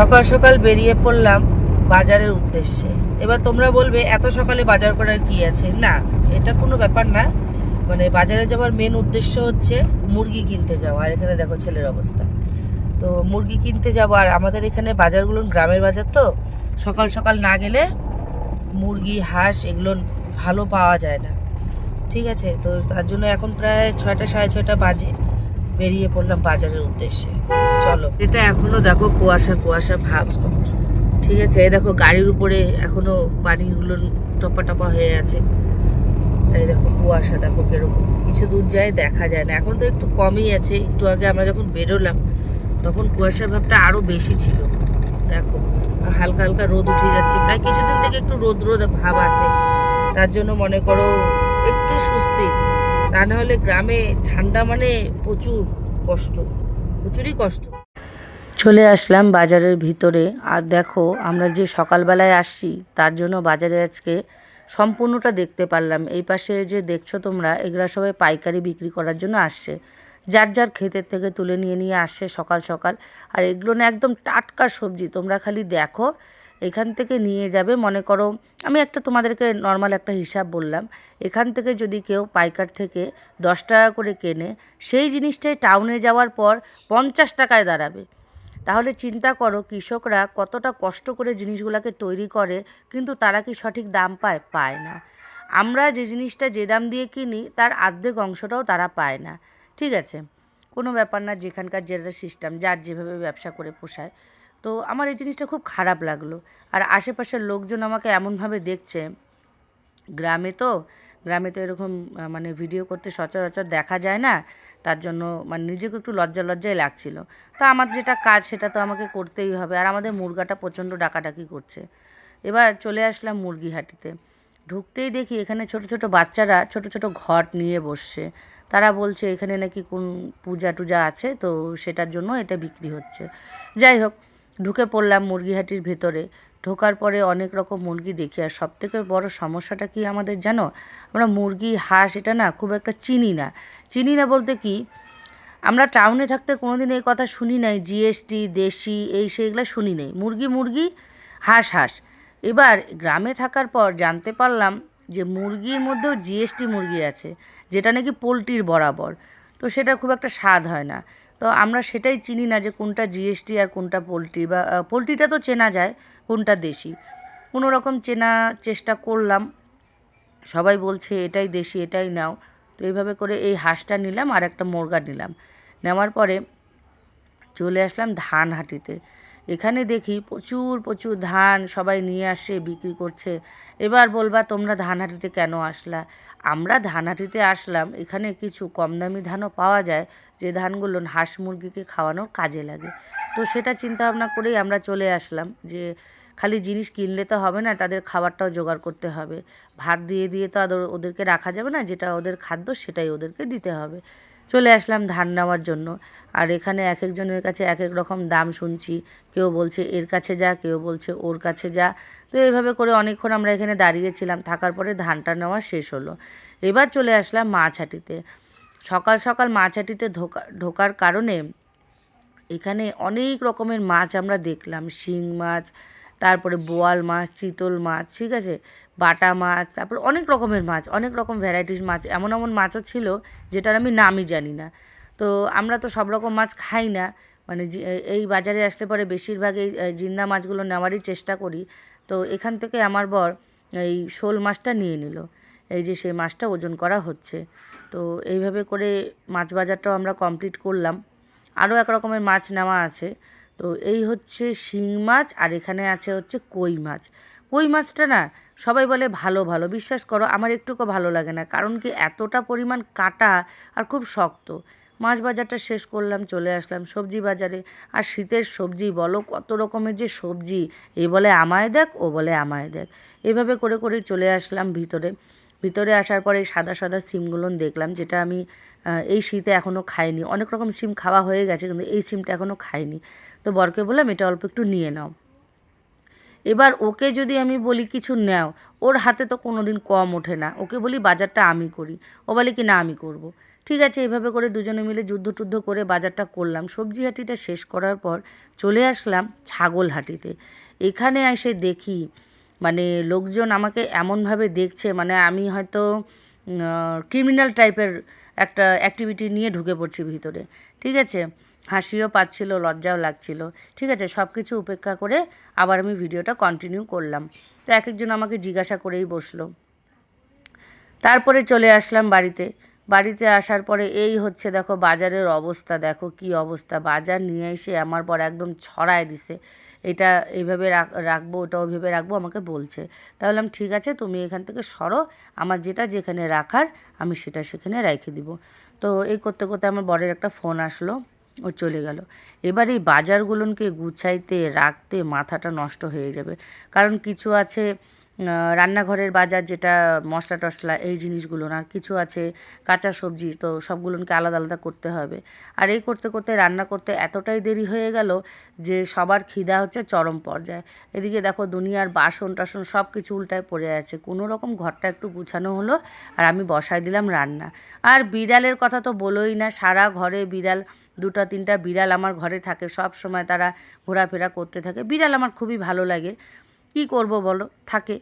সকাল সকাল বেরিয়ে পড়লাম বাজারের উদ্দেশ্যে। এবার তোমরা বলবে, এত সকালে বাজার করার কি আছে? না, এটা কোনো ব্যাপার না। মানে বাজারে যাওয়ার মেন উদ্দেশ্য হচ্ছে মুরগি কিনতে যাওয়া। আর এখানে দেখো ছেলের অবস্থা। তো মুরগি কিনতে যাব, আর আমাদের এখানে বাজারগুলো গ্রামের বাজার তো। সকাল সকাল না গেলে মুরগি, হাঁস এগুলো ভালো পাওয়া যায় না। ঠিক আছে? তো তার জন্য এখন প্রায় ছয়টা, সাড়ে ছয়টা বাজে। বেরিয়ে পড়লাম বাজারের উদ্দেশ্যে। চলো। এটা এখনও দেখো কুয়াশা কুয়াশা ভাব। ঠিক আছে দেখো গাড়ির উপরে এখনও পানিগুলো টপা টপা হয়ে আছে। এই দেখো কুয়াশা, দেখো কীরকম। কিছু দূর যায় দেখা যায় না। এখন তো একটু কমই আছে। একটু আগে আমরা যখন বেরোলাম, তখন কুয়াশার ভাবটা আরও বেশি ছিল। দেখো, হালকা হালকা রোদ উঠে যাচ্ছে। প্রায় কিছুদিন থেকে একটু রোদ রোদ ভাব আছে। তার জন্য মনে করো একটু স্বস্তি। তা না হলে গ্রামে ঠান্ডা মানে প্রচুর কষ্ট, প্রচুরই কষ্ট। চলে আসলাম বাজারের ভিতরে, আর দেখো আমরা যে সকালবেলায় আসছি, তার জন্য বাজারে আজকে সম্পূর্ণটা দেখতে পারলাম। এই পাশে যে দেখছ তোমরা, এগুলা সবাই পাইকারি বিক্রি করার জন্য আসছে। যার যার ক্ষেতের থেকে তুলে নিয়ে নিয়ে আসছে সকাল সকাল। আর এগুলো না একদম টাটকা সবজি, তোমরা খালি দেখো এখান থেকে নিয়ে যাবে। মনে করো, আমি একটা তোমাদেরকে নর্মাল একটা হিসাব বললাম। এখান থেকে যদি কেউ পাইকার থেকে দশ টাকা করে কেনে, সেই জিনিসটাই টাউনে যাওয়ার পর পঞ্চাশ টাকায় দাঁড়াবে। তাহলে চিন্তা করো, কৃষকরা কতটা কষ্ট করে জিনিসগুলোকে তৈরি করে, কিন্তু তারা কি সঠিক দাম পায়? পায় না। আমরা যে জিনিসটা যে দাম দিয়ে কিনি, তার আর্ধেক অংশটাও তারা পায় না। ঠিক আছে? কোনো ব্যাপার না, যেখানকার যেটা সিস্টেম যার যেভাবে ব্যবসা করে পোষায়। তো আমার এই জিনিসটা খুব খারাপ লাগল। আর আশেপাশের লোকজন আমাকে এমনভাবে দেখছে, গ্রামে তো গ্রামে তো এরকম মানে ভিডিও করতে সচরাচর দেখা যায় না, তার জন্য মানে নিজেকে একটু লজ্জা লজ্জাই লাগছিল। তো আমার যেটা কাজ সেটা তো আমাকে করতেই হবে। আর আমাদের মুরগাটা প্রচণ্ড ডাকাডাকি করছে। এবার চলে আসলাম মুরগিহাটিতে। ঢুকতেই দেখি এখানে ছোট ছোট বাচ্চারা ছোট ছোট ঘট নিয়ে বসছে। তারা বলছে, এখানে নাকি কোন পূজা টুজা আছে? তো সেটার জন্য এটা বিক্রি হচ্ছে। যাই হোক ঢুকে পড়লাম মুরগিহাটির ভেতরে। ঢোকার পরে অনেক রকম মুরগি দেখি, আর সব থেকে বড় সমস্যাটা কি আমাদের জানো? আমরা মুরগি, হাঁস, এটা না খুব একটা চিনি না। চিনি না বলতে কি, আমরা টাউনে থাকতে কোনোদিন এই কথা শুনি নাই, জিএসটি, দেশি, এই সেইগুলো শুনি নাই। মুরগি মুরগি, হাঁস হাঁস। এবার গ্রামে থাকার পর জানতে পারলাম যে মুরগির মধ্যেও জিএসটি মুরগি আছে, যেটা নাকি পোলট্রির বরাবর। তো সেটা খুব একটা স্বাদ হয় না। তো আমরা সেটাই চিনি না যে কোনটা জিএসটি আর কোনটা পোলট্রি বা পোলট্রিটা তো চেনা যায় কোনটা দেশি। কোনো রকম চেনা চেষ্টা করলাম, সবাই বলছে এটাই দেশি, এটাই নাও। তো এইভাবে করে এই হাঁসটা নিলাম আর একটা মোরগা নিলাম। নেওয়ার পরে চলে আসলাম ধান হাটিতে এখানে দেখি প্রচুর প্রচুর ধান সবাই নিয়ে আসে, বিক্রি করছে। এবার বলবা তোমরা ধান হাটিতে কেন আসলা? আমরা ধান হাটিতে আসলাম, এখানে কিছু কম দামি ধানও পাওয়া যায়, যে ধানগুলো হাঁস মুরগিকে খাওয়ানোর কাজে লাগে। তো সেটা চিন্তা ভাবনা করেই আমরা চলে আসলাম যে খালি জিনিস কিনলে তো হবে না, তাদের খাবারটাও জোগাড় করতে হবে। ভাত দিয়ে দিয়ে তো আর ওদেরকে রাখা যাবে না, যেটা ওদের খাদ্য সেটাই ওদেরকে দিতে হবে। চলে আসলাম ধান নেওয়ার জন্য। আর এখানে এক একজনের কাছে এক এক রকম দাম শুনছি। কেউ বলছে, এর কাছে যা। কেউ বলছে, ওর কাছে যা। তো এইভাবে করে অনেকক্ষণ আমরা এখানে দাঁড়িয়েছিলাম। থাকার পরে ধানটা নেওয়া শেষ হলো। এবার চলে আসলাম মাছ হাটিতে। সকাল সকাল মাছ হাটিতে ঢোকা ঢোকার কারণে এখানে অনেক রকমের মাছ আমরা দেখলাম। শিং মাছ তারপরে বোয়াল মাছ, চিতল মাছ, ঠিক আছে? বাটা মাছ, তারপর অনেক রকমের মাছ, অনেক রকম ভ্যারাইটিস মাছ, এমন এমন মাছও ছিল যেটার আমি নামই জানি না। তো আমরা তো সব রকম মাছ খাই না মানে এই- বাজারে আসলে পরে বেশিরভাগ এই জিন্দা মাছগুলো নেওয়ারই চেষ্টা করি। তো এখান থেকে আমার বর এই শোল মাছটা নিয়ে নিল। এই যে সেই মাছটা ওজন করা হচ্ছে। তো এইভাবে করে মাছ বাজারটাও আমরা কমপ্লিট করলাম। আরও এক রকমের মাছ নেওয়া আছে। তো এই হচ্ছে শিং মাছ আর এখানে আছে হচ্ছে কই মাছ। কই মাছটা না সবাই বলে ভালো ভালো। বিশ্বাস করো, আমার একটুকু ভালো লাগে না। কারণ কি এতটা পরিমাণ কাটা আর খুব শক্ত। মাছ বাজারটা শেষ করলাম, চলে আসলাম সবজি বাজারে। আর শীতের সবজি বলো, কত রকমের যে সবজি, এ বলে আমায় দেখ, ও বলে আমায় দেখ। এভাবে করে করে চলে আসলাম ভিতরে। ভিতরে আসার পরে সাদা সাদা সিমগুলো দেখলাম, যেটা আমি এই শীতে এখনও খাইনি। অনেক রকম সিম খাওয়া হয়ে গেছে, কিন্তু এই সিমটা এখনও খাইনি। তো বরকে বললাম, এটা অল্প একটু নিয়ে নাও। এবার ওকে যদি আমি বলি, কিছু নেও। ওর হাতে তো কোনো দিন কম ওঠে না। ওকে বলি, বাজারটা আমি করি। ও বলে কি, না, আমি করব। ঠিক আছে এইভাবে করে দুজনে মিলে যুদ্ধ টুদ্ধ করে বাজারটা করলাম। সবজি হাটিটা শেষ করার পর চলে আসলাম ছাগল হাটিতে। এখানে এসে দেখি মানে লোকজন আমাকে এমনভাবে দেখছে মানে আমি হয়তো ক্রিমিনাল টাইপের একটা অ্যাক্টিভিটি নিয়ে ঢুকে পড়ছি ভিতরে। ঠিক আছে? হাসিও পাচ্ছিল, লজ্জাও লাগছিল। ঠিক আছে সব কিছু উপেক্ষা করে আবার আমি ভিডিওটা কন্টিনিউ করলাম। তো এক একজন আমাকে জিজ্ঞাসা করেই বসল। তারপরে চলে আসলাম বাড়িতে। বাড়িতে আসার পরে এই হচ্ছে, দেখো, বাজারের অবস্থা। দেখো কি অবস্থা। বাজার নিয়ে এসে আমার পর একদম ছড়ায় দিছে। এটা এইভাবে রাখ- রাখব ওটা ওইভাবে রাখব, আমাকে বলছে। তাহলে আমি ঠিক আছে, তুমি এখান থেকে সরো। আমার যেটা যেখানে রাখার, আমি সেটা সেখানে রেখে দিব। তো এই করতে করতে আমার বরের একটা ফোন আসলো। ও চলে গেল। এবার এই বাজারগুলোকে গুছাইতে, রাখতে মাথাটা নষ্ট হয়ে যাবে। কারণ কিছু আছে রান্নাঘরের বাজার যেটা মশলা টশলা এই জিনিসগুলো না, কিছু আছে কাঁচা সবজি তো সবগুলোকে আলাদা আলাদা করতে হবে। আর এই করতে করতে, রান্না করতে এতটাই দেরি হয়ে গেল যে সবার খিদা হচ্ছে চরম পর্যায়ে। এদিকে দেখো দুনিয়ার বাসন টাসন সব কিছু উল্টায় পড়ে আছে। কোনো রকম ঘরটা একটু গুছানো হলো আর আমি বসায় দিলাম রান্না। আর বিড়ালের কথা তো বলোই না, সারা ঘরে বিড়াল দুটো, তিনটা বিড়াল আমার ঘরে থাকে, সব সময় তারা ঘোরাফেরা করতে থাকে। বিড়াল আমার খুবই ভালো লাগে। কি করব বলো? থাকে।